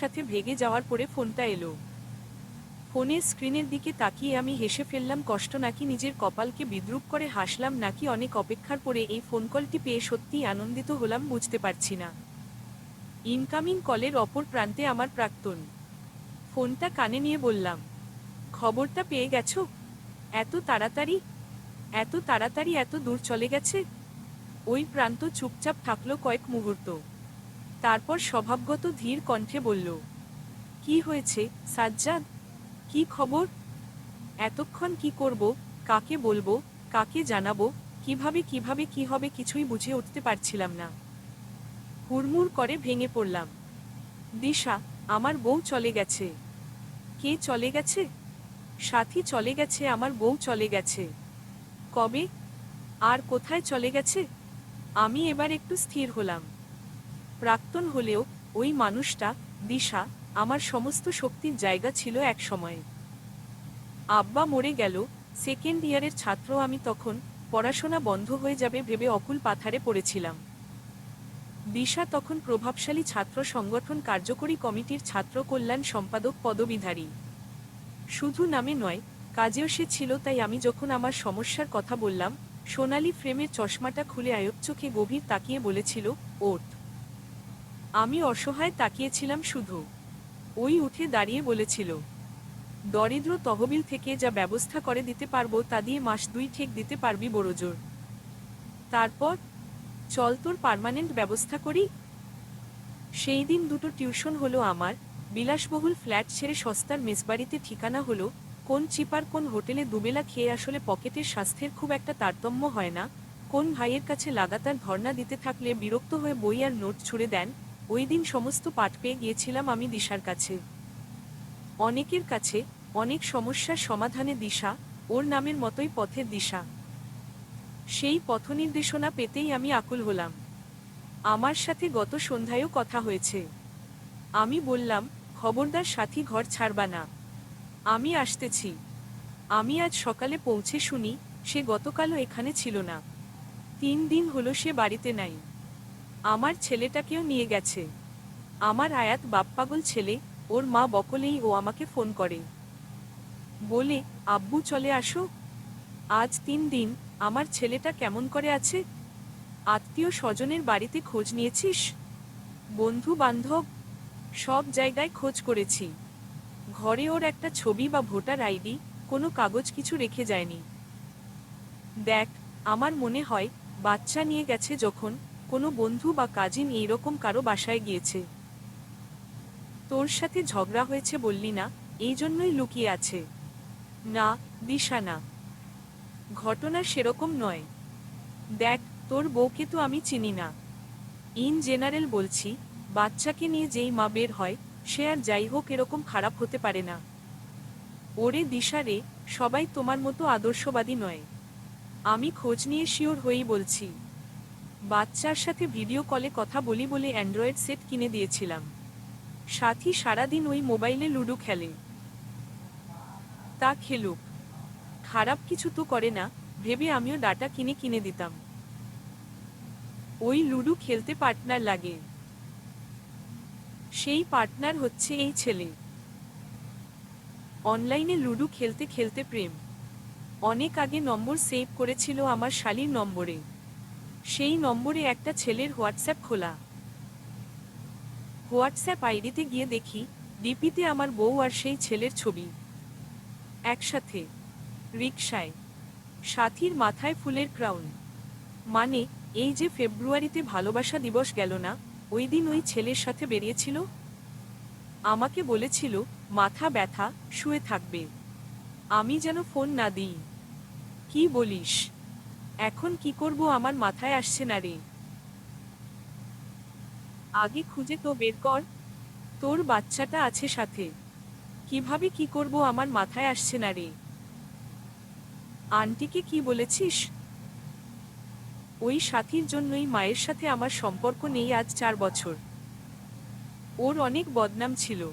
সাথে ভেগে যাওয়ার পরে ফোনটা এলো। ফোনের স্ক্রিনের দিকে তাকিয়ে আমি হেসে ফেললাম, কষ্ট নাকি নিজের কপালকে বিদ্রুপ করে হাসলাম, নাকি অনেক অপেক্ষার পরে এই ফোন কলটি পেয়ে সত্যিই আনন্দিত হলাম বুঝতে পারছি না। ইনকামিং কলের অপর প্রান্তে আমার প্রাক্তন। ফোনটা কানে নিয়ে বললাম, খবরটা পেয়ে গেছো? এত তাড়াতাড়ি? এত তাড়াতাড়ি এত দূর চলে গেছে? ওই প্রান্ত চুপচাপ থাকল কয়েক মুহূর্ত। তারপর স্বভাবগত ধীর কণ্ঠে বলল, কি হয়েছে, সাজ্জাদ? কি খবর? এতক্ষণ কি করব, কাকে বলব, কাকে জানাব, কীভাবে কীভাবে, কি হবে কিছুই বুঝে উঠতে পারছিলাম না। হুড়মুড় করে ভেঙে পড়লাম। দিশা, আমার বউ চলে গেছে। কে চলে গেছে? সাথী চলে গেছে, আমার বউ চলে গেছে। কবে? আর কোথায় চলে গেছে? আমি এবার একটু স্থির হলাম। প্রাক্তন হলেও ওই মানুষটা, দিশা, আমার সমস্ত শক্তির জায়গা ছিল এক সময়ে। আব্বা মরে গেল সেকেন্ড ইয়ারের ছাত্র আমি তখন, পড়াশোনা বন্ধ হয়ে যাবে ভেবে অকুল পাথারে পড়েছিলাম। দিশা তখন প্রভাবশালী ছাত্র সংগঠন কার্যকরী কমিটির ছাত্র কল্যাণ সম্পাদক পদবিধারী। শুধু নামে নয়, কাজেও সে ছিল তাই আমি যখন আমার সমস্যার কথা বললাম, সোনালি ফ্রেমের চশমাটা খুলে আয়ব চোখে গভীর তাকিয়ে বলেছিল ওট আমি অসহায় তাকিয়েছিলাম শুধু। ওই উঠে দাঁড়িয়ে বলেছিল, দরিদ্র তহবিল থেকে যা ব্যবস্থা করে দিতে পারব তা দিয়ে মাস দুই ঠেক দিতে পারবি বড়জোর। তারপর, চল তোর পার্মানেন্ট ব্যবস্থা করি। সেই দিন দুটো টিউশন হলো আমার, বিলাসবহুল ফ্ল্যাট ছেড়ে সস্তার মেসবাড়িতে ঠিকানা হলো, কোন চিপার কোন হোটেলে দুবেলা খেয়ে আসলে পকেটের স্বাস্থ্যের খুব একটা তারতম্য হয় না, কোন ভাইয়ের কাছে লাগাতার ধর্ণা দিতে থাকলে বিরক্ত হয়ে বই আর নোট ছুড়ে দেন ওই দিন সমস্ত পাঠ পেয়ে গিয়েছিলাম আমি দিশার কাছে। অনেকের কাছে অনেক সমস্যার সমাধানে দিশা, ওর নামের মতোই পথের দিশা। সেই পথনির্দেশনা পেতেই আমি আকুল হলাম। আমার সাথে গত সন্ধ্যায়ও কথা হয়েছে। আমি বললাম, খবরদার সাথী ঘর ছাড়বা না। আমি আসতেছি। আমি আজ সকালে পৌঁছে শুনি, সে গতকালও এখানে ছিল না। তিন দিন হলো সে বাড়িতে নাই। আমার ছেলেটাকেও নিয়ে গেছে। আমার আয়াত বাপ্পাগল ছেলে, ওর মা বকলেই ও আমাকে ফোন করে। বলে, আব্বু চলে আসো। আজ তিন দিন আমার ছেলেটা কেমন করে আছে? আত্মীয় স্বজনের বাড়িতে খোঁজ নিয়েছিস? বন্ধু বান্ধব, সব জায়গায় খোঁজ করেছি। ঘরে ওর একটা ছবি বা ভোটার আইডি, কোনো কাগজ কিছু রেখে যায়নি। দেখ, আমার মনে হয় বাচ্চা নিয়ে গেছে যখন কোনো বন্ধু বা কাজিন এইরকম কারও বাসায় গিয়েছে। তোর সাথে ঝগড়া হয়েছে বললি না, এই জন্যই লুকিয়ে আছে। না, দিশা না। ঘটনা সেরকম নয়। দেখ, তোর বউকে তো আমি চিনি না। ইন জেনারেল বলছি, বাচ্চাকে নিয়ে যেই মা বের হয়, সে আর যাই হোক এরকম খারাপ হতে পারে না। ওরে দিশারে সবাই তোমার মতো আদর্শবাদী নয়। আমি খোঁজ নিয়ে শিওর হয়েই বলছি। বাচ্চার সাথে ভিডিও কলে কথা বলি বলে অ্যান্ড্রয়েড সেট কিনে দিয়েছিলাম। সাথী সারাদিন ওই মোবাইলে লুডো খেলে। তা খেলুক। খারাপ কিছু তো করে না, ভেবে আমিও ডাটা কিনে কিনে দিতাম। ওই লুডো খেলতে পার্টনার লাগে। সেই পার্টনার হচ্ছে এই ছেলে। অনলাইনে লুডো খেলতে খেলতে প্রেম। অনেক আগে নম্বর সেভ করেছিল আমার শালির নম্বরে। সেই নম্বরে একটা ছেলের হোয়াটসঅ্যাপ খোলা। হোয়াটসঅ্যাপ আইডিতে গিয়ে দেখি, ডিপিতে আমার বউ আর সেই ছেলের ছবি। একসাথে, রিকশায়, সাথীর মাথায় ফুলের ক্রাউন মানে এই যে ফেব্রুয়ারিতে ভালোবাসা দিবস গেল না, ওই দিন ওই ছেলের সাথে বেরিয়েছিল? আমাকে বলেছিল, মাথা ব্যথা, শুয়ে থাকবে। আমি যেন ফোন না দিই। কি বলিস? এখন কি করব আমার মাথায় আসছে না রে। আগে খুঁজে তো বের কর, তোর বাচ্চাটা আছে সাথে। কীভাবে কি করব আমার মাথায় আসছে না রে। আন্টিকে কি বলেছিস? ওই সাথীর জন্যই মায়ের সাথে আমার সম্পর্ক নেই আজ চার বছর। ওর অনেক বদনাম ছিল।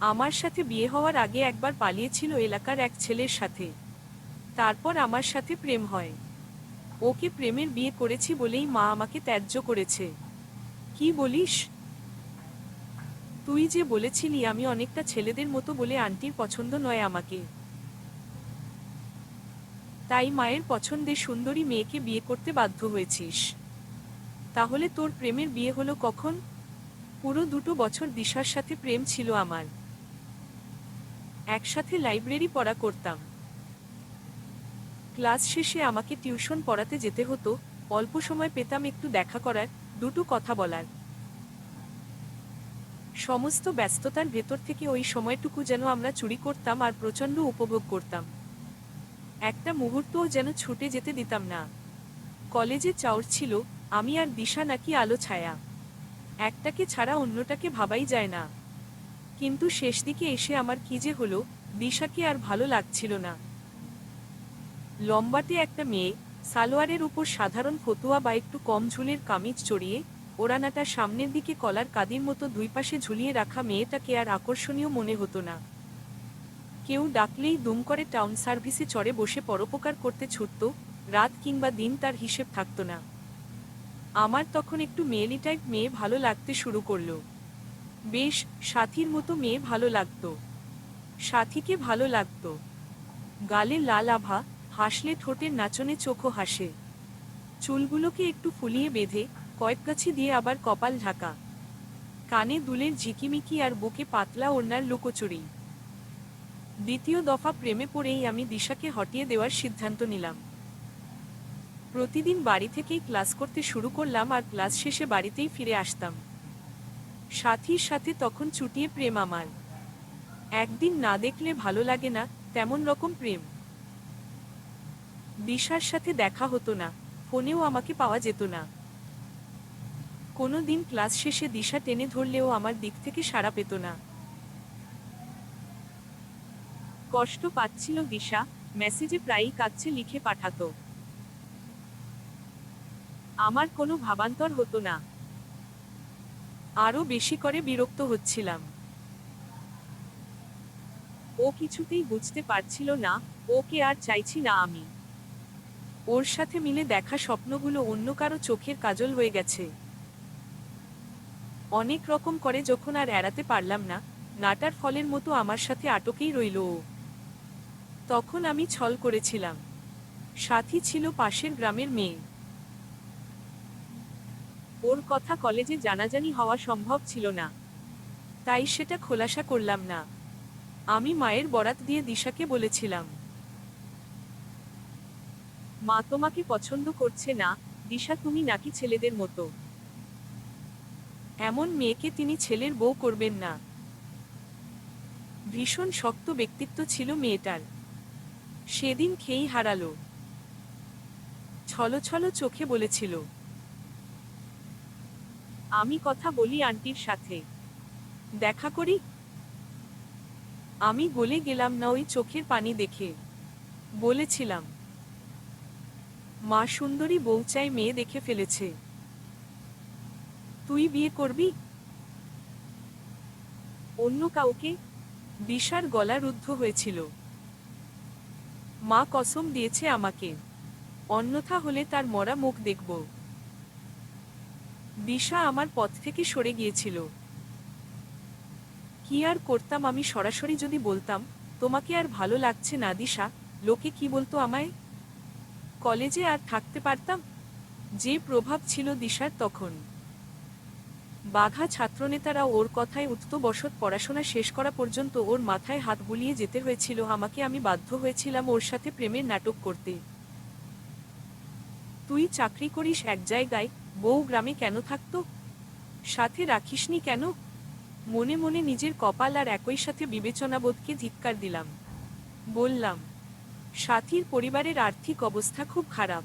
আমার সাথে বিয়ে হওয়ার আগে একবার পালিয়েছিল এলাকার এক ছেলের সাথে। তারপর আমার সাথে প্রেম হয়। ওকে প্রেমের বিয়ে করেছি বলেই মা আমাকে ত্যায্য করেছে। কি বলিস? তুই যে বলেছিলি আমি অনেকটা ছেলেদের মতো বলে আন্টির পছন্দ নয় আমাকে। তাই মায়ের পছন্দের সুন্দরী মেয়েকে বিয়ে করতে বাধ্য হয়েছিস। তাহলে তোর প্রেমের বিয়ে হলো কখন? পুরো দুটো বছর দিশার সাথে প্রেম ছিল আমার। একসাথে লাইব্রেরি পড়া করতাম। ক্লাস শেষে আমাকে টিউশন পড়াতে যেতে হতো, অল্প সময় পেতাম একটু দেখা করার, দুটো কথা বলার। সমস্ত ব্যস্ততার ভেতর থেকে ওই সময়টুকু যেন আমরা চুরি করতাম আর প্রচণ্ড উপভোগ করতাম। একটা মুহূর্তও যেন ছুটে যেতে দিতাম না। কলেজে চাউর ছিল, আমি আর দিশা নাকি আলো ছায়া। একটাকে ছাড়া অন্যটাকে ভাবাই যায় না। কিন্তু শেষ দিকে এসে আমার কি যে হলো, দিশাকে আর ভালো লাগছিল না। লম্বাটে একটা মেয়ে সালোয়ারের উপর সাধারণ ফতুয়া বা একটু কম ঝুলের কামিজ চড়িয়ে ওড়ানাটা সামনের দিকে কলার কাদির মতো দুই পাশে ঝুলিয়ে রাখা মেয়েটাকে আর আকর্ষণীয় মনে হতো না। কেউ ডাকলেই দুম করে টাউন সার্ভিসে চড়ে বসে পরোপকার করতে ছুটত, রাত কিংবা দিন তার হিসেব থাকতো না। আমার তখন একটু মেয়েলি টাইপ মেয়ে ভালো লাগতে শুরু করল। বেশ, সাথীর মতো মেয়ে ভালো লাগতো। সাথীকে ভালো লাগতো। গালে লাল আভা হাসলে ঠোঁটের নাচনে চোখও হাসে। চুলগুলোকে একটু ফুলিয়ে বেঁধে কয়েকগাছি দিয়ে আবার কপাল ঢাকা। কানে দুলের ঝিকিমিকি আর বুকে পাতলা ওড়নার লুকোচুরি। দ্বিতীয় দফা প্রেমে পড়েই আমি দিশাকে হটিয়ে দেওয়ার সিদ্ধান্ত নিলাম। প্রতিদিন বাড়ি থেকেই ক্লাস করতে শুরু করলাম আর ক্লাস শেষে বাড়িতেই ফিরে আসতাম। সাথীর সাথে তখন চুটিয়ে প্রেম আমার। একদিন না দেখলে ভালো লাগে না, তেমন রকম প্রেম। দিশার সাথে দেখা হতো না। ফোনেও আমাকে পাওয়া যেত না। কোনো দিন ক্লাস শেষে দিশা টেনে ধরলেও আমার দিক থেকে সাড়া পেত না। কষ্ট পাচ্ছিল দিশা, মেসেজে প্রায়ই কাচ্ছে লিখে পাঠাতো। আমার কোনো ভাবান্তর হতো না। আরও বেশি করে বিরক্ত হচ্ছিলাম। ও কিছুতেই বুঝতে পারছিল না, ওকে আর চাইছি না আমি। ওর সাথে মিলে দেখা স্বপ্নগুলো অন্য কারও চোখের কাজল হয়ে গেছে। অনেক রকম করে যখন আর এড়াতে পারলাম না, নাটার ফলের মতো আমার সাথে আটকেই রইল ও। তখন আমি ছল করেছিলাম। সাথী ছিল পাশের গ্রামের মেয়ে। ওর কথা কলেজে জানাজানি হওয়া সম্ভব ছিল না। তাই সেটা খোলাসা করলাম না। আমি মায়ের বরাত দিয়ে দিশাকে বলেছিলাম মা তোমাকে পছন্দ করছে না, দিশা তুমি নাকি ছেলেদের মতো। এমন মেয়েকে তিনি ছেলের বউ করবেন না। ভীষণ শক্ত ব্যক্তিত্ব ছিল মেয়েটার। সেদিন খেয়েই হারালো। ছলো ছলো চোখে বলেছিল, আমি কথা বলি আন্টির সাথে। দেখা করি? আমি গলে গেলাম না ওই চোখের পানি দেখে। বলেছিলাম। মা সুন্দরী বউ চাই মেয়ে দেখে ফেলেছে। তুই বিয়ে করবি? অন্য কাউকে? দিশার গলা রুদ্ধ হয়েছিল। মা কসম দিয়েছে আমাকে। অন্যথা হলে তার মরা মুখ দেখব। দিশা আমার পথ থেকে সরে গিয়েছিল। কি আর করতাম আমি সরাসরি যদি বলতাম, তোমাকে আর ভালো লাগছে না দিশা, লোকে কি বলতো আমায়? কলেজে আর থাকতে পারতাম, যে প্রভাব ছিল দিশার তখন। বাঘা ছাত্রনেতারা ওর কথায় উত্ত বসত পড়াশোনা শেষ করা পর্যন্ত ওর মাথায় হাত বুলিয়ে যেতে হয়েছিল, আমাকে আমি বাধ্য হয়েছিলাম ওর সাথে প্রেমের নাটক করতে। তুই চাকরি করিস এক জায়গায়, বউ গ্রামে কেন থাকতো? সাথে রাখিসনি কেন? মনে মনে নিজের কপাল আর একই সাথে বিবেচনাবোধকে ধিক্কার দিলাম। বললাম সাথীর পরিবারের আর্থিক অবস্থা খুব খারাপ।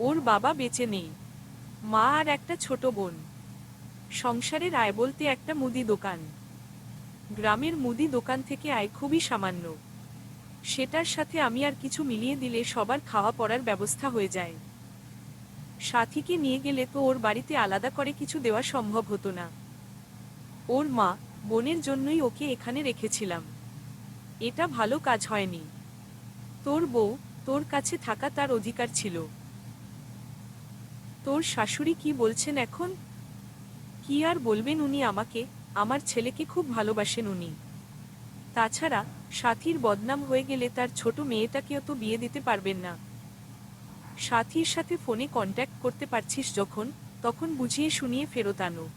ওর বাবা বেঁচে নেই। মা আর একটা ছোট বোন। সংসারের আয় বলতে একটা মুদি দোকান। গ্রামের মুদি দোকান থেকে আয় খুবই সামান্য। সেটার সাথে আমি আর কিছু মিলিয়ে দিলে সবার খাওয়া পড়ার ব্যবস্থা হয়ে যায়। সাথীকে নিয়ে গেলে তো ওর বাড়িতে আলাদা করে কিছু দেওয়া সম্ভব হতো না। ওর মা, বোনের জন্যই ওকে এখানে রেখেছিলাম। এটা ভালো কাজ হয়নি। তোর বউ তোর কাছে থাকা তার অধিকার ছিল। তোর শাশুড়ি কি বলছেন এখন? কি আর বলবেন উনি আমাকে? আমার ছেলেকে খুব ভালোবাসেন উনি। তাছাড়া সাথীর বদনাম হয়ে গেলে তার ছোট মেয়েটাকেও তো বিয়ে দিতে পারবেন না। সাথীর সাথে ফোনে কন্ট্যাক্ট করতে পারছিস যখন, তখন বুঝিয়ে শুনিয়ে ফেরত আনো।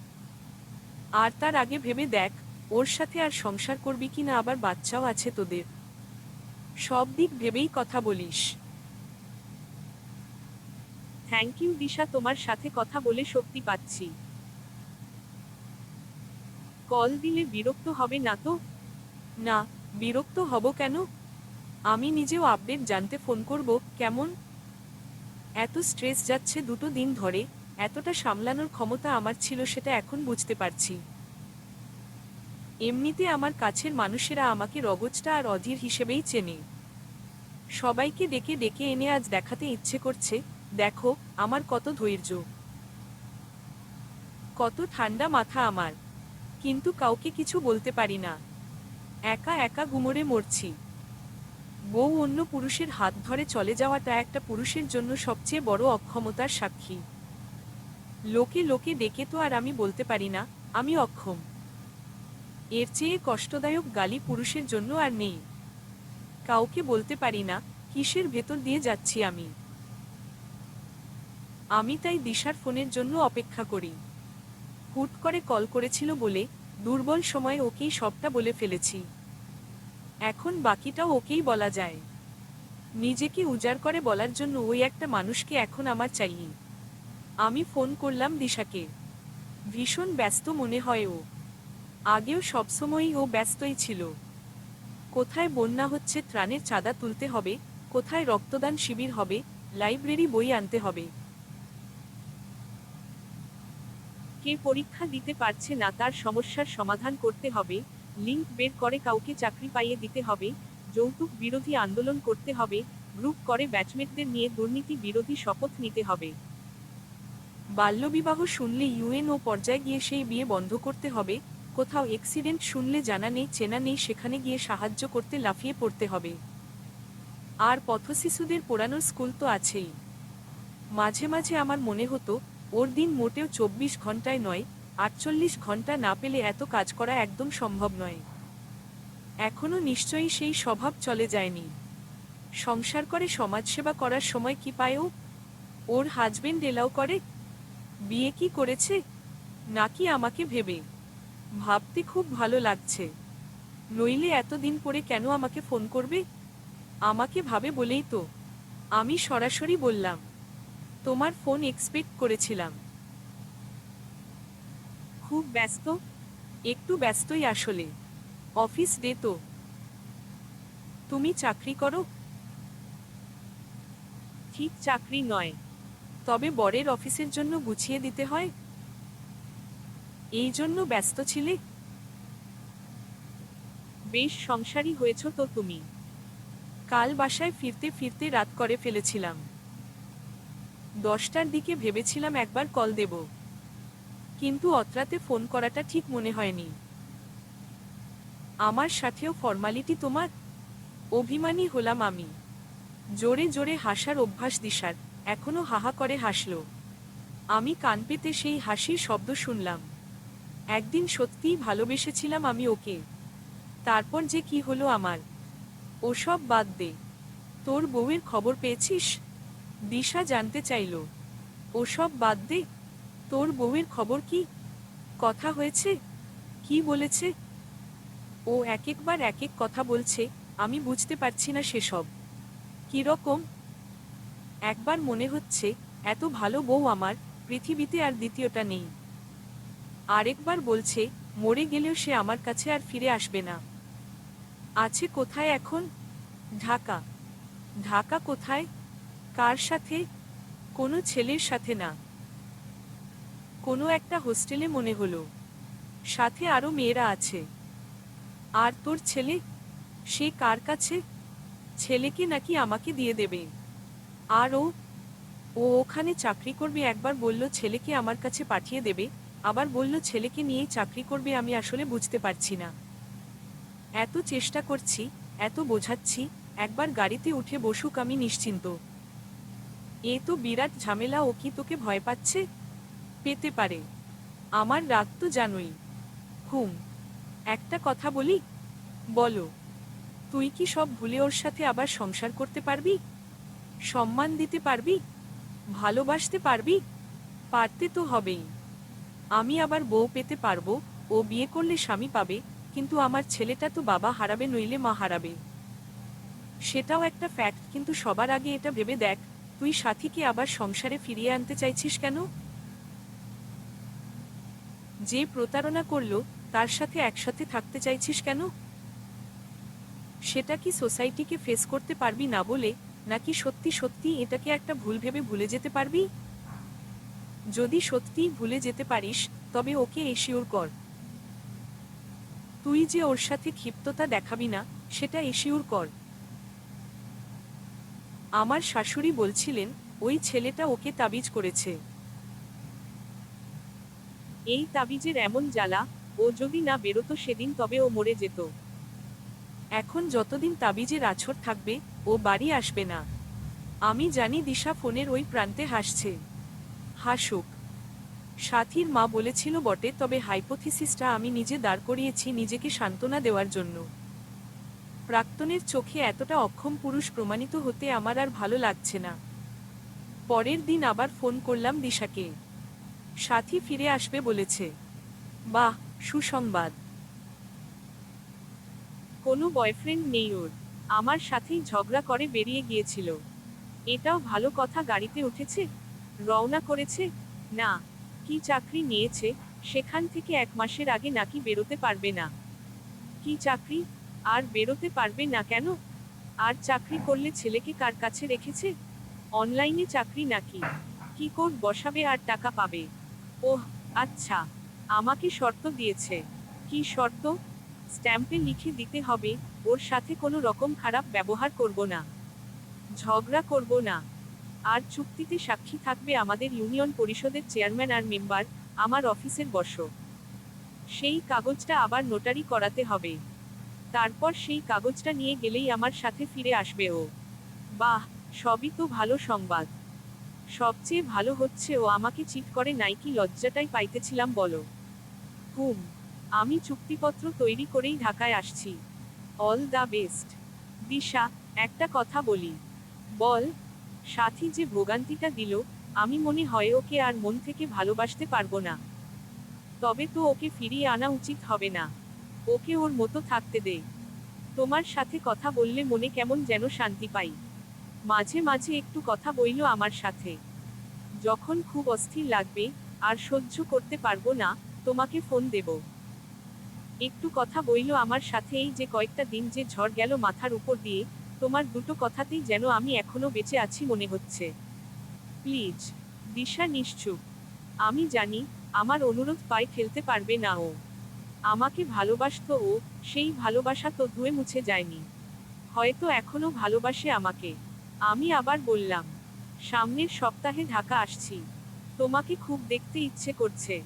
আর তার আগে ভেবে দেখ, ওর সাথে আর সংসার করবি কি না আবার বাচ্চাও আছে তোদের। সব দিক ভেবেই কথা বলিস। থ্যাংক ইউ দিশা, তোমার সাথে কথা বলে শক্তি পাচ্ছি। কল দিলে বিরক্ত হবে না তো? না, বিরক্ত হব কেন? আমি নিজেও আপডেট জানতে ফোন করব, কেমন? এত স্ট্রেস যাচ্ছে দুটো দিন ধরে, এতটা সামলানোর ক্ষমতা আমার ছিল সেটা এখন বুঝতে পারছি। এমনিতে আমার কাছের মানুষেরা আমাকে রগজটা আর অধীর হিসেবেই চেনে। সবাইকে ডেকে ডেকে এনে আজ দেখাতে ইচ্ছে করছে, দেখো, আমার কত ধৈর্য। কত ঠান্ডা মাথা আমার, কিন্তু কাউকে কিছু বলতে পারি না। একা একা গুমরে মরছি। বউ অন্য পুরুষের হাত ধরে চলে যাওয়াটা একটা পুরুষের জন্য সবচেয়ে বড় অক্ষমতার সাক্ষী। লোকে লোকে ডেকে তো আর আমি বলতে পারি না, আমি অক্ষম। এর চেয়ে কষ্টদায়ক গালি পুরুষের জন্য আর নেই। কাউকে বলতে পারি না, কিসের ভেতর দিয়ে যাচ্ছি আমি? আমি তাই দিশার ফোনের জন্য অপেক্ষা করি। হুট করে কল করেছিল বলে দুর্বল সময়ে ওকেই সবটা বলে ফেলেছি। এখন বাকিটাও ওকেই বলা যায়। নিজেকে উজাড় করে বলার জন্য ওই একটা মানুষকে এখন আমার চাই। আমি ফোন করলাম দিশাকে। ভীষণ ব্যস্ত মনে হয় ও। আগেও সবসময়ই ও ব্যস্তই ছিল। কোথায় বন্যা হচ্ছে ত্রাণের চাঁদা তুলতে হবে, কোথায় রক্তদান শিবির হবে, লাইব্রেরি বই আনতে হবে। কে পরীক্ষা দিতে পারছে না তার সমস্যার সমাধান করতে হবে, লিঙ্ক বের করে কাউকে চাকরি পাইয়ে দিতে হবে, যৌতুক বিরোধী আন্দোলন করতে হবে, গ্রুপ করে ব্যাচমেটদের নিয়ে দুর্নীতি বিরোধী শপথ নিতে হবে। বাল্যবিবাহ শুনলে ইউএনও পর্যায়ে গিয়ে সেই বিয়ে বন্ধ করতে হবে কোথাও এক্সিডেন্ট শুনলে জানা নেই, চেনা নেই, সেখানে গিয়ে সাহায্য করতে লাফিয়ে পড়তে হবে। আর পথশিশুদের পোড়ানোর স্কুল তো আছেই। মাঝে মাঝে আমার মনে হতো, ওর দিন মোটেও চব্বিশ ঘন্টায় নয়, আটচল্লিশ ঘণ্টা না পেলে এত কাজ করা একদম সম্ভব নয়। এখনও নিশ্চয়ই সেই স্বভাব চলে যায়নি। সংসার করে, সমাজসেবা করার সময় কি পায়ও ওর হাজবেন্ড এলাও করে? বিয়ে কি করেছে? নাকি আমাকে ভেবে? ভাবতে খুব ভালো লাগছে। নইলে এতদিন পরে কেন আমাকে ফোন করবে? আমাকে ভাবে বলেই তো। আমি সরাসরি বললাম, তোমার ফোন এক্সপেক্ট করেছিলাম। খুব ব্যস্ত, একটু ব্যস্তই আসলে। অফিস ডে তো। তুমি চাকরি করো? ঠিক চাকরি নয়, তবে বরের অফিসের জন্য গুছিয়ে দিতে হয়। এই জন্য ব্যস্ত ছিলে? বেশ সংসারী হয়েছ তো তুমি। কাল বাসায় ফিরতে ফিরতে রাত করে ফেলেছিলাম। দশটার দিকে ভেবেছিলাম একবার কল দেব। কিন্তু অত্রাতে ফোন করাটা ঠিক মনে হয়নি। আমার সাথেও ফর্মালিটি তোমার? অভিমানী হলাম আমি। জোরে জোরে হাসার অভ্যাস দিশার। এখনও হাহা করে হাসল। আমি কান পেতে সেই হাসির শব্দ শুনলাম। একদিন সত্যিই ভালোবেসেছিলাম আমি ওকে। তারপর যে কি হলো আমার? ওসব বাদ দে। তোর বউয়ের খবর পেয়েছিস? দিশা জানতে চাইল। ওসব বাদ দে। তোর বউয়ের খবর কি? কথা হয়েছে? কি বলেছে? ও এক একবার এক এক কথা বলছে, আমি বুঝতে পারছি না সেসব। কীরকম একবার মনে হচ্ছে, এত ভালো বউ আমার, পৃথিবীতে আর দ্বিতীয়টা নেই। আরেকবার বলছে, মরে গেলেও সে আমার কাছে আর ফিরে আসবে না। আছে কোথায় এখন? ঢাকা। ঢাকা কোথায়? কার সাথে? কোনো ছেলের সাথে না। কোনো একটা হোস্টেলে মনে হলো। সাথে আরও মেয়েরা আছে। আর তোর ছেলে? সে কার কাছে? ছেলেকে নাকি আমাকে দিয়ে দেবে। আর ও? ও ওখানে চাকরি করবে, একবার বলল ছেলেকে আমার কাছে পাঠিয়ে দেবে। আবার বলল, ছেলেকে নিয়েই চাকরি করবে আমি আসলে বুঝতে পারছি না। এত চেষ্টা করছি, এত বোঝাচ্ছি, একবার গাড়িতে উঠে বসুক আমি নিশ্চিন্ত। এ তো বিরাট ঝামেলা, ও কি তোকে ভয় পাচ্ছে? পেতে পারে। আমার রাগ তো জানোই। হুম একটা কথা বলি? বলো, তুই কি সব ভুলে ওর সাথে আবার সংসার করতে পারবি? সম্মান দিতে পারবি? ভালোবাসতে পারবি? পারতে তো হবেই। আমি আবার বউ পেতে পারব, ও বিয়ে করলে স্বামী পাবে, কিন্তু আমার ছেলেটা তো বাবা হারাবে নইলে মা হারাবে। সেটাও একটা ফ্যাক্ট কিন্তু সবার আগে এটা ভেবে দেখ, তুই সাথীকে আবার সংসারে ফিরিয়ে আনতে চাইছিস কেন? যে প্রতারণা করল, তার সাথে একসাথে থাকতে চাইছিস কেন? সেটা কি সোসাইটিকে ফেস করতে পারবি না বলে, নাকি সত্যি সত্যি এটাকে একটা ভুল ভেবে ভুলে যেতে পারবি? যদি সত্যিই ভুলে যেতে পারিস, তবে ওকে এশিওর কর। তুই যে ওর সাথে ক্ষিপ্ততা দেখাবি না, সেটা এশিওর কর। আমার শাশুড়ি বলছিলেন, ওই ছেলেটা ওকে তাবিজ করেছে। এই তাবিজের এমন জ্বালা, ও যদি না বেরোতো সেদিন তবে ও মরে যেত। এখন যতদিন তাবিজের আছর থাকবে, ও বাড়ি আসবে না। আমি জানি দিশা ফোনের ওই প্রান্তে হাসছে। হাসুক। সাথীর মা বলেছিল, বটে, তবে হাইপোথিসিসটা আমি নিজে দাঁড় করিয়েছি নিজেকে সান্ত্বনা দেওয়ার জন্য। প্রাক্তনের চোখে এতটা অক্ষম পুরুষ প্রমাণিত হতে আমার আর ভালো লাগছে না। পরের দিন আবার ফোন করলাম দিশাকে। সাথী ফিরে আসবে বলেছে। বাহ, সুসংবাদ। কোনো বয়ফ্রেন্ড নেই ওর। আমার সাথেই ঝগড়া করে বেরিয়ে গিয়েছিল। এটাও ভালো কথা গাড়িতে উঠেছে? রওনা করেছে? না, কি চাকরি নিয়েছে? সেখান থেকে এক মাসের আগে নাকি বেরোতে পারবে না। কি চাকরি? আর বেরোতে পারবে না কেন? আর চাকরি করলে ছেলেকে কার কাছে রেখেছে? অনলাইনে চাকরি নাকি? কি কোড বসাবে আর টাকা পাবে? ওহ আচ্ছা আমাকে শর্ত দিয়েছে। কি শর্ত? স্ট্যাম্পে লিখে দিতে হবে, ওর সাথে কোনো রকম খারাপ ব্যবহার করব না। ঝগড়া করব না। আর চুক্তিতে সাক্ষী থাকবে আমাদের ইউনিয়ন পরিষদের চেয়ারম্যান আর মেম্বার, আমার অফিসের বস সেই কাগজটা আবার নোটারি করাতে হবে। তারপর সেই কাগজটা নিয়ে গেলেই আমার সাথে ফিরে আসবে ও। বাহ, সবই তো ভালো সংবাদ। সবচেয়ে ভালো হচ্ছে ও আমাকে চিট করে নাই কি লজ্জাটাই পাইতেছিলাম, বলো। হুম, আমি চুক্তিপত্র তৈরি করেই ঢাকায় আসছি। All the best. দিশা, একটা কথা বলি। বল সাথী যে ভোগান্তিটা দিল, আমি মনে হয় ওকে আর মন থেকে ভালোবাসতে পারব না। তবে তো ওকে ফিরিয়ে আনা উচিত হবে না। ওকে ওর মতো থাকতে দে। তোমার সাথে কথা বললে মনে কেমন যেন শান্তি পাই। মাঝে মাঝে একটু কথা বইল আমার সাথে। যখন খুব অস্থির লাগবে, আর সহ্য করতে পারব না, তোমাকে ফোন দেব। একটু কথা বইল আমার সাথে এই যে কয়েকটা দিন যে ঝড় গেল মাথার উপর দিয়ে তোমার দুটো কথাতেই যেন আমি এখনও বেঁচে আছি মনে হচ্ছে। প্লিজ, দিশা নিশ্চুপ। আমি জানি, আমার অনুরোধ পায়ে ফেলতে পারবে না ও। আমাকে ভালোবাসতো ও, সেই ভালোবাসা তো ধুয়ে মুছে যায়নি। হয়তো এখনও ভালোবাসে আমাকে। আমি আবার বললাম, সামনের সপ্তাহে ঢাকা আসছি। তোমাকে খুব দেখতে ইচ্ছে করছে।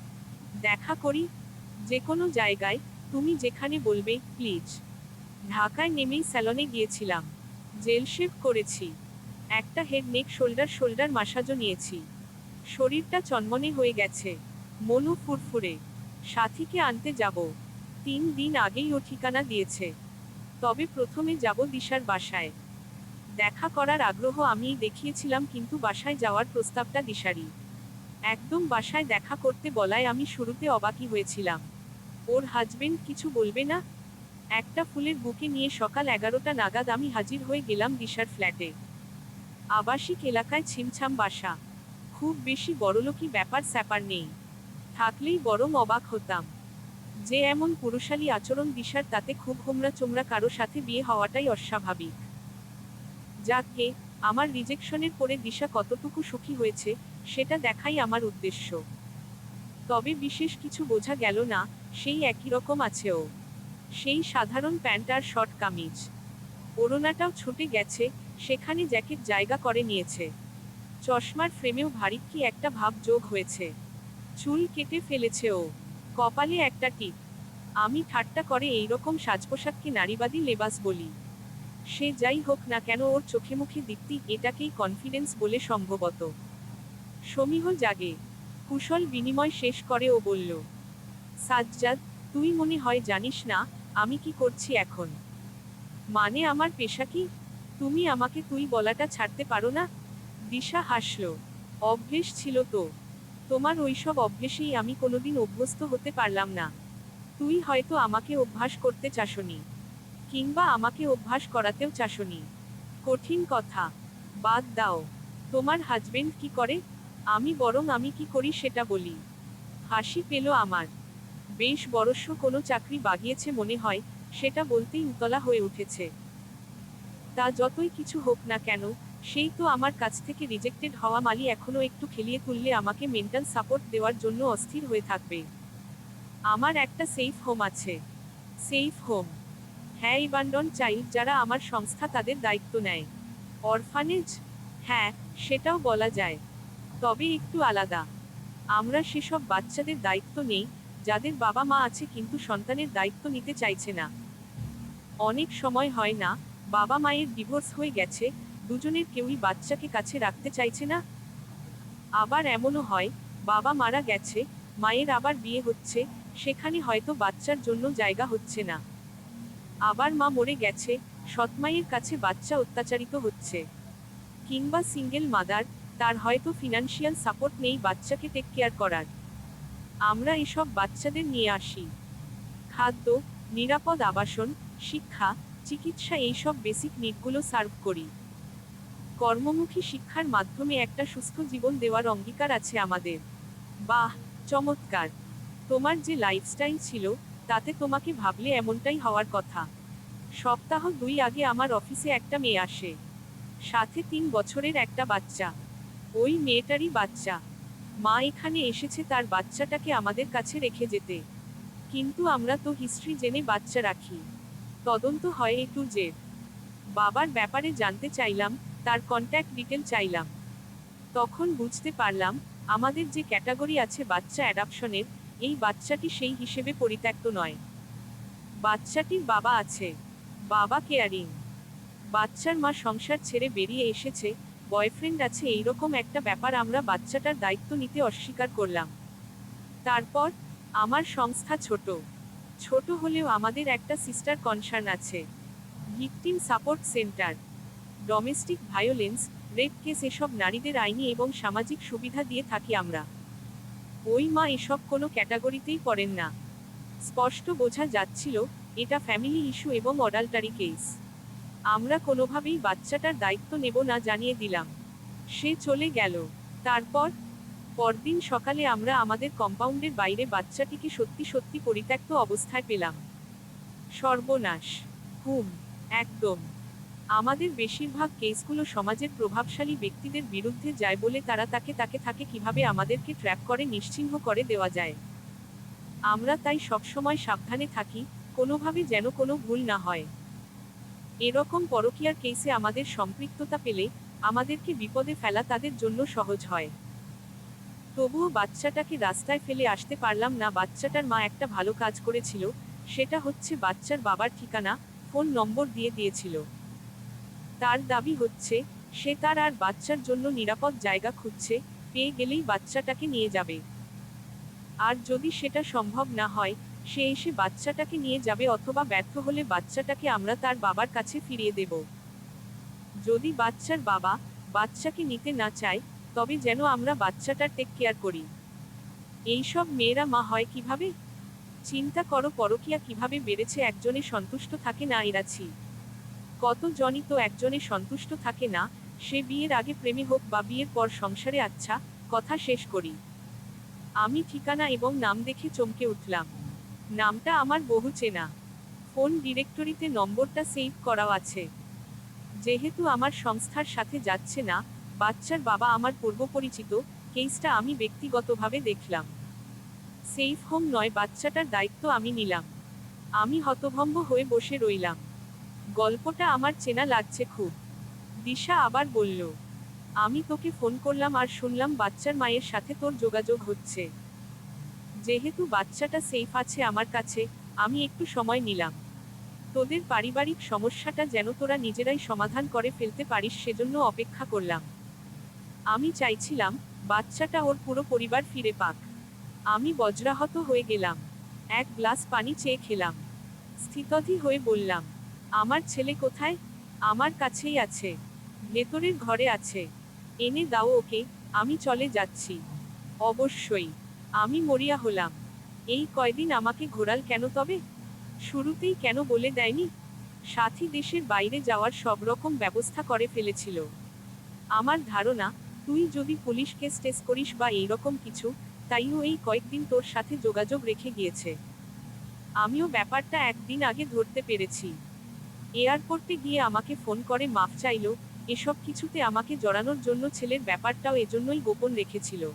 দেখা করি, যে কোনো জায়গায়, তুমি যেখানে বলবে, প্লিজ। ঢাকায় নেমেই স্যালনে গিয়েছিলাম। জেল শেভ করেছি। একটা হেড নেক শোল্ডার শোল্ডার মাসাজও নিয়েছি। শরীরটা চনমনে হয়ে গেছে। মনু ফুরফুরে। সাথীকে আনতে যাব। তিন দিন আগেই ও ঠিকানা দিয়েছে। তবে প্রথমে যাব দিশার বাসায়। দেখা করার আগ্রহ আমিই দেখিয়েছিলাম কিন্তু বাসায় যাওয়ার প্রস্তাবটা দিশারি একদম বাসায় দেখা করতে বলায় আমি শুরুতে অবাকই হয়েছিলাম। ওর হাজবেন্ড কিছু বলবে না? একটা ফুলের বুকে নিয়ে সকাল এগারোটা নাগাদ আমি হাজির হয়ে গেলাম দিশার ফ্ল্যাটে। আবাসিক এলাকায় ছিমছাম বাসা। খুব বেশি বড়লোকি ব্যাপার স্যাপার নেই। থাকলেই বরং অবাক হতাম। যে এমন পুরুষালী আচরণ দিশার তাতে খুব হোমরা চোমরা কারও সাথে বিয়ে হওয়াটাই অস্বাভাবিক। যাকে আমার রিজেকশনের পরে দিশা কতটুকু সুখী হয়েছে, সেটা দেখাই আমার উদ্দেশ্য। তবে বিশেষ কিছু বোঝা গেল না, সেই একই রকম আছে ও। সেই সাধারণ প্যান্ট আর শর্ট কামিজ। ওড়নাটাও ছুটে গেছে, সেখানে জ্যাকেট জায়গা করে নিয়েছে। চশমার ফ্রেমেও ভারী কি একটা ভাব যোগ হয়েছে। চুল কেটে ফেলেছে ও। কপালে একটা টিপ। আমি ঠাট্টা করে এই রকম সাজপোশাককে নারীবাদী লেবাস বলি? সে যাই হোক না কেন ওর চোখে মুখে দীপ্তি এটাকেই কনফিডেন্স বলে সম্ভবত। সমীহ জাগে। কুশল বিনিময় শেষ করে ও বলল, সাজ্জাদ, তুই মনে হয় জানিস না আমি কি করছি এখন? মানে আমার পেশা কি? তুমি আমাকে তুই বলাটা ছাড়তে পারো না? দিশা হাসল। অভ্যেস ছিল তো। তোমার ওইসব অভ্যেসেই আমি কোনোদিন অভ্যস্ত হতে পারলাম না। তুই হয়তো আমাকে অভ্যাস করতে চাসনি। কিংবা আমাকে অভ্যাস করাতেও চাসনি। কঠিন কথা। বাদ দাও। তোমার হাজবেন্ড কি করে? আমি বরং আমি কি করি সেটা বলি। হাসি পেল আমার। বেশ বড়স্ব কোনো চাকরি বাগিয়েছে মনে হয়, সেটা বলতেই উতলা হয়ে উঠেছে। তা যতই কিছু হোক না কেন, সেই তো আমার কাছ থেকে রিজেক্টেড হওয়া মালি এখনও একটু খেলিয়ে তুললে আমাকে মেন্টাল সাপোর্ট দেওয়ার জন্য অস্থির হয়ে থাকবে। আমার একটা সেফ হোম আছে। সেফ হোম হ্যাঁ ইবান্ডন চাইল্ড যারা আমার সংস্থা তাদের দায়িত্ব নেয়। অরফানেজ হ্যাঁ সেটাও বলা যায়। তবে একটু আলাদা। আমরা সেসব বাচ্চাদের দায়িত্ব নেই যাদের বাবা মা আছে কিন্তু সন্তানের দায়িত্ব নিতে চাইছে না। অনেক সময় হয় না, বাবা মায়ের ডিভোর্স হয়ে গেছে, দুজনের কেউই বাচ্চাকে কাছে রাখতে চাইছে না। আবার এমনও হয়, বাবা মারা গেছে, মায়ের আবার বিয়ে হচ্ছে, সেখানে হয়তো বাচ্চার জন্য জায়গা হচ্ছে না। আবার মা মরে গেছে সৎমায়ের কাছে বাচ্চা অত্যাচারিত হচ্ছে। কিংবা সিঙ্গেল মাদার তার হয়তো ফিনান্সিয়াল সাপোর্ট নেই বাচ্চাকে টেক কেয়ার করার। আমরা এসব বাচ্চাদের নিয়ে আসি। খাদ্য, নিরাপদ আবাসন, শিক্ষা, চিকিৎসা এইসব বেসিক নিডগুলো সার্ভ করি। কর্মমুখী শিক্ষার মাধ্যমে একটা সুস্থ জীবন দেওয়ার অঙ্গীকার আছে আমাদের। বাহ, চমৎকার! তোমার যে লাইফস্টাইল ছিল, তাতে তোমাকে ভাবলে এমনটাই হওয়ার কথা। সপ্তাহ দুই আগে আমার অফিসে একটা মেয়ে আসে। সাথে তিন বছরের একটা বাচ্চা। ওই মেয়েটারই বাচ্চা। মা এখানে এসেছে তার বাচ্চাটাকে আমাদের কাছে রেখে যেতে। কিন্তু আমরা তো হিস্ট্রি জেনে বাচ্চা রাখি। তদন্ত হয় এ টু জেড বাবার ব্যাপারে জানতে চাইলাম, তার কন্ট্যাক্ট ডিটেল চাইলাম। তখন বুঝতে পারলাম, আমাদের যে ক্যাটাগরি আছে বাচ্চা অ্যাডাপশনের এই বাচ্চাটি সেই হিসেবে পরিত্যক্ত নয়। বাচ্চাটির বাবা আছে। বাবা কেয়ারিং বাচ্চার মা সংসার ছেড়ে বেরিয়ে এসেছে বয়ফ্রেন্ড আছে, এইরকম একটা ব্যাপার আমরা বাচ্চাটার দায়িত্ব নিতে অস্বীকার করলাম। তারপর, আমার সংস্থা ছোট। ছোট হলেও আমাদের একটা সিস্টার কনসার্ন আছে। Victim support centre domestic violence rape case এসব নারীদের আইনি এবং সামাজিক সুবিধা দিয়ে থাকি আমরা। ওই মা এসব কোনো ক্যাটাগরিতেই পড়েন না। স্পষ্ট বোঝা যাচ্ছিল, এটা ফ্যামিলি ইস্যু এবং অডাল্টারি কেস আমরা কোনোভাবেই বাচ্চাটার দায়িত্ব নেব না জানিয়ে দিলাম। সে চলে গেল। তারপর? পরদিন সকালে আমরা আমাদের কম্পাউন্ডের বাইরে বাচ্চাটিকে সত্যি সত্যি পরিত্যক্ত অবস্থায় পেলাম। সর্বনাশ। হুম একদম। আমাদের বেশিরভাগ কেসগুলো সমাজের প্রভাবশালী ব্যক্তিদের বিরুদ্ধে যায় বলে তারা তাকে তাকে থাকে কীভাবে আমাদেরকে ট্র্যাপ করে, নিশ্চিহ্ন করে দেওয়া যায়। আমরা তাই সবসময় সাবধানে থাকি, কোনোভাবে যেন কোনো ভুল না হয়। এরকম পরকীয়ার কেসে আমাদের সম্পৃক্ততা পেলে আমাদেরকে বিপদে ফেলা তাদের জন্য সহজ হয়। তবুও বাচ্চাটাকে রাস্তায় ফেলে আসতে পারলাম না, বাচ্চাটার মা একটা ভালো কাজ করেছিল, সেটা হচ্ছে বাচ্চার বাবার ঠিকানা, ফোন নম্বর দিয়ে দিয়েছিল। তার দাবি হচ্ছে, সে তার আর বাচ্চার জন্য নিরাপদ জায়গা খুঁজছে, পেয়ে গেলেই বাচ্চাটাকে নিয়ে যাবে। আর যদি সেটা সম্ভব না হয় সে এসে বাচ্চাটাকে নিয়ে যাবে অথবা ব্যর্থ হলে বাচ্চাটাকে আমরা তার বাবার কাছে ফিরিয়ে দেব। যদি বাচ্চার বাবা বাচ্চাকে নিতে না চায়, তবে যেন আমরা বাচ্চাটার টেক কেয়ার করি। এইসব মেয়েরা মা হয় কীভাবে? চিন্তা করো পরকিয়া কীভাবে বেড়েছে, একজনে সন্তুষ্ট থাকে না এরাছি। কত জনই তো একজনে সন্তুষ্ট থাকে না, সে বিয়ের আগে প্রেমে হোক বা বিয়ের পর সংসারে আচ্ছা কথা শেষ করি। আমি ঠিকানা এবং নাম দেখে চমকে উঠলাম। নামটা আমার বহু চেনা। ফোন ডিরেক্টরিতে নম্বরটা সেভ করাও আছে। যেহেতু আমার সংস্থার সাথে যাচ্ছে না, বাচ্চার বাবা আমার পূর্বপরিচিত, কেসটা আমি ব্যক্তিগতভাবে দেখলাম। সেফ হোম নয়, বাচ্চাটার দায়িত্ব আমি নিলাম। আমি হতভম্ব হয়ে বসে রইলাম। গল্পটা আমার চেনা লাগছে খুব। দিশা আবার বলল, আমি তোকে ফোন করলাম আর শুনলাম বাচ্চার মায়ের সাথে তোর যোগাযোগ হচ্ছে। যেহেতু বাচ্চাটা সেফ আছে আমার কাছে, আমি একটু সময় নিলাম। তোদের পারিবারিক সমস্যাটা যেন তোরা নিজেরাই সমাধান করে ফেলতে পারিস সেজন্য অপেক্ষা করলাম। আমি চাইছিলাম, বাচ্চাটা ওর পুরো পরিবার ফিরে পাক। আমি বজ্রাহত হয়ে গেলাম। এক গ্লাস পানি চেয়ে খেলাম। স্থিতধী হয়ে বললাম, আমার ছেলে কোথায়? আমার কাছেই আছে। ভেতরের ঘরে আছে। এনে দাও ওকে, আমি চলে যাচ্ছি। অবশ্যই। আমি মরিয়া হলাম। এই কয়দিন আমাকে ঘোরাল কেন তবে? শুরুতেই কেন বলে দেয়নি? সাথী দেশের বাইরে যাওয়ার সব রকম ব্যবস্থা করে ফেলেছিল। আমার ধারণা, তুই যদি পুলিশ কেস টেস করিস বা এইরকম কিছু, তাইও এই কয়েকদিন তোর সাথে যোগাযোগ রেখে গিয়েছে। আমিও ব্যাপারটা একদিন আগে ধরতে পেরেছি। এয়ারপোর্টে গিয়ে আমাকে ফোন করে মাফ চাইলো, এসব কিছুতে আমাকে জড়ানোর জন্য ছেলের ব্যাপারটাও এজন্যই গোপন রেখেছিল।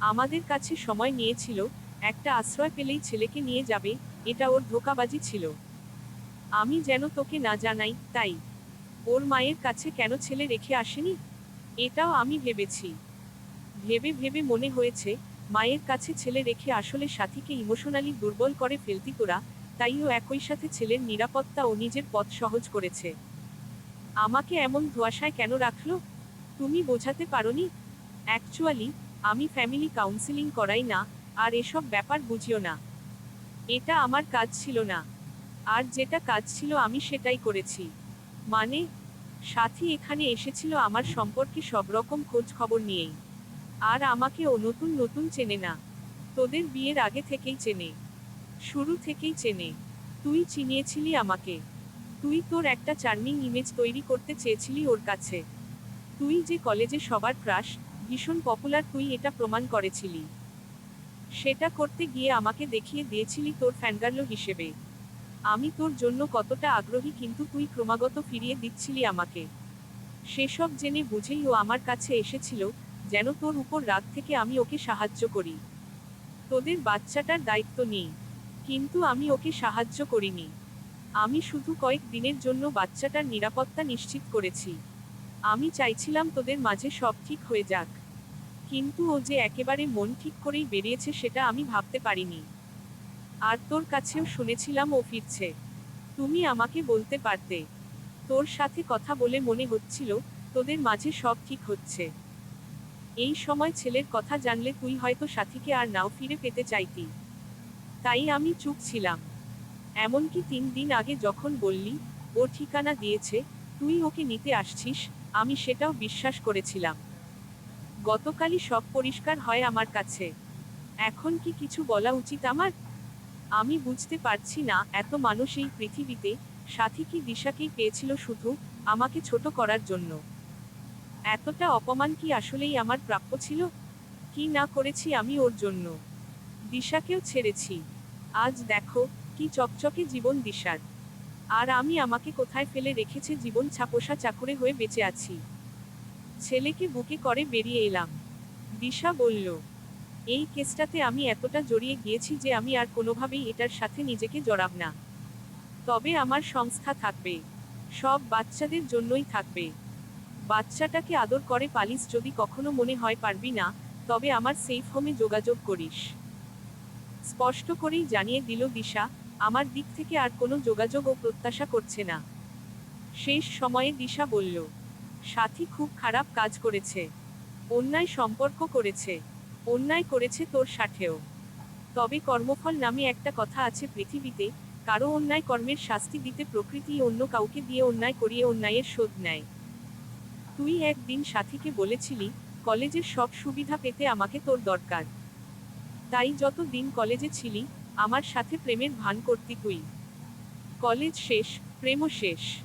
আমাদের কাছে সময় নিয়েছিল, একটা আশ্রয় পেলেই ছেলেকে নিয়ে যাবে, এটা ওর ধোকাবাজি ছিল। আমি যেন তোকে না জানাই, তাই। ওর মায়ের কাছে কেন ছেলে রেখে আসেনি? এটাও আমি ভেবেছি। ভেবে ভেবে মনে হয়েছে, মায়ের কাছে ছেলে রেখে আসলে সাথীকে ইমোশনালি দুর্বল করে ফেলতি তোরা, তাইও একই সাথে ছেলের নিরাপত্তা ও নিজের পথ সহজ করেছে। আমাকে এমন ধোয়াশায় কেন রাখল? তুমি বোঝাতে পারোনি? অ্যাকচুয়ালি আমি ফ্যামিলি কাউন্সিলিং করাই না, আর এসব ব্যাপার বুঝিও না। এটা আমার কাজ ছিল না। আর যেটা কাজ ছিল আমি সেটাই করেছি। মানে সাথী এখানে এসেছিল আমার সম্পর্কে সব রকম খোঁজ খবর নিয়েই। আর আমাকে ও নতুন নতুন চেনে না। তোদের বিয়ের আগে থেকেই চেনে। শুরু থেকেই চেনে। তুই চিনিয়েছিলি আমাকে। তুই তোর একটা চার্মিং ইমেজ তৈরি করতে চেয়েছিলি ওর কাছে। তুই যে কলেজে সবার ক্রাশ ভীষণ পপুলার তুই এটা প্রমাণ করেছিলি। সেটা করতে গিয়ে আমাকে দেখিয়ে দিয়েছিলি তোর ফ্যানগার্লো হিসেবে। আমি তোর জন্য কতটা আগ্রহী কিন্তু তুই ক্রমাগত ফিরিয়ে দিচ্ছিলি আমাকে। সেসব জেনে বুঝেই ও আমার কাছে এসেছিল, যেন তোর উপর রাগ থেকে আমি ওকে সাহায্য করি। তোদের বাচ্চাটার দায়িত্ব নেই, কিন্তু আমি ওকে সাহায্য করিনি। আমি শুধু কয়েক দিনের জন্য বাচ্চাটার নিরাপত্তা নিশ্চিত করেছি। আমি চাইছিলাম তোদের মাঝে সব ঠিক হয়ে যাক। কিন্তু ও যে একেবারে মন ঠিক করেই বেরিয়েছে সেটা আমি ভাবতে পারিনি। আর তোর কাছেও শুনেছিলাম ও ফিরছে। তুমি আমাকে বলতে পারতে। তোর সাথে কথা বলে মনে হচ্ছিল, তোদের মাঝে সব ঠিক হচ্ছে। এই সময় ছেলের কথা জানলে তুই হয়তো সাথীকে আর নাও ফিরে পেতে চাইতি। তাই আমি চুপ ছিলাম। এমনকি তিন দিন আগে যখন বললি, ও ঠিকানা দিয়েছে, তুই ওকে নিতে আসছিস? আমি সেটাও বিশ্বাস করেছিলাম। গতকালই সব পরিষ্কার হয় আমার কাছে। এখন কি কিছু বলা উচিত আমার? আমি বুঝতে পারছি না, এত মানুষ এই পৃথিবীতে, সাথী কি দিশাকেই পেয়েছিল শুধু, আমাকে ছোট করার জন্য। এতটা অপমান কি আসলেই আমার প্রাপ্য ছিল? কি না করেছি আমি ওর জন্য? দিশাকেও ছেড়েছি। আজ দেখো, কি চকচকে জীবন দিশার। আর আমি আমাকে কোথায় ফেলে রেখেছে জীবন ছাপোষা চাকুরে হয়ে বেঁচে আছি। ছেলেকে বুকে করে বেরিয়ে এলাম। দিশা বলল, এই কেসটাতে আমি এতটা জড়িয়ে গিয়েছি যে আমি আর কোনোভাবেই এটার সাথে নিজেকে জড়াব না। তবে আমার সংস্থা থাকবে, সব বাচ্চাদের জন্যই থাকবে। বাচ্চাটাকে আদর করে পালিস যদি কখনো মনে হয় পারবি না, তবে আমার সেফ হোমে যোগাযোগ করিস। স্পষ্ট করেই জানিয়ে দিল দিশা, আমার দিক থেকে আর কোনো যোগাযোগ ও প্রত্যাশা করছে না। শেষ সময়ে দিশা বলল সাথী খুব খারাপ কাজ করেছে। অন্যায় সম্পর্ক করেছে। অন্যায় করেছে তোর সাথেও। তবে কর্মফল নামে একটা কথা আছে পৃথিবীতে, কারও অন্যায় কর্মের শাস্তি দিতে প্রকৃতি অন্য কাউকে দিয়ে অন্যায় করিয়ে অন্যায়ের শোধ নেয়। তুই একদিন সাথীকে বলেছিলি কলেজের সব সুবিধা পেতে আমাকে তোর দরকার। তাই যত দিন কলেজে ছিলি, আমার সাথে প্রেমের ভান করতি তুই। কলেজ শেষ, প্রেমও শেষ।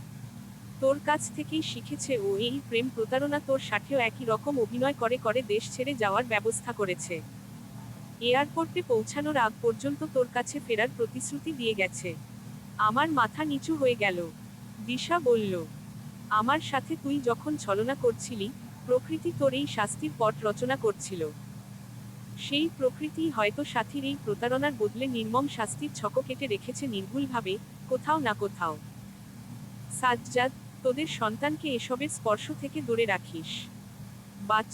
তোর কাছ থেকেই শিখেছে ও এই প্রেম প্রতারণা তোর সাথেও একই রকম অভিনয় করে করে দেশ ছেড়ে যাওয়ার ব্যবস্থা করেছে। এয়ারপোর্টে পৌঁছানোর আগ পর্যন্ত তোর কাছে ফেরার প্রতিশ্রুতি দিয়ে গেছে। আমার মাথা নিচু হয়ে গেল। দিশা বলল, আমার সাথে তুই যখন ছলনা করছিলি, প্রকৃতি তোর এই শাস্তির পট রচনা করছিল। সেই প্রকৃতি হয়তো সাথীর এই প্রতারণার বদলে নির্মম শাস্তির ছক কেটে রেখেছে নির্ভুলভাবে, কোথাও না কোথাও। সাজ্জাদ তোদের সন্তানকে এসবের স্পর্শ থেকে দূরে রাখিস। বাচ্চা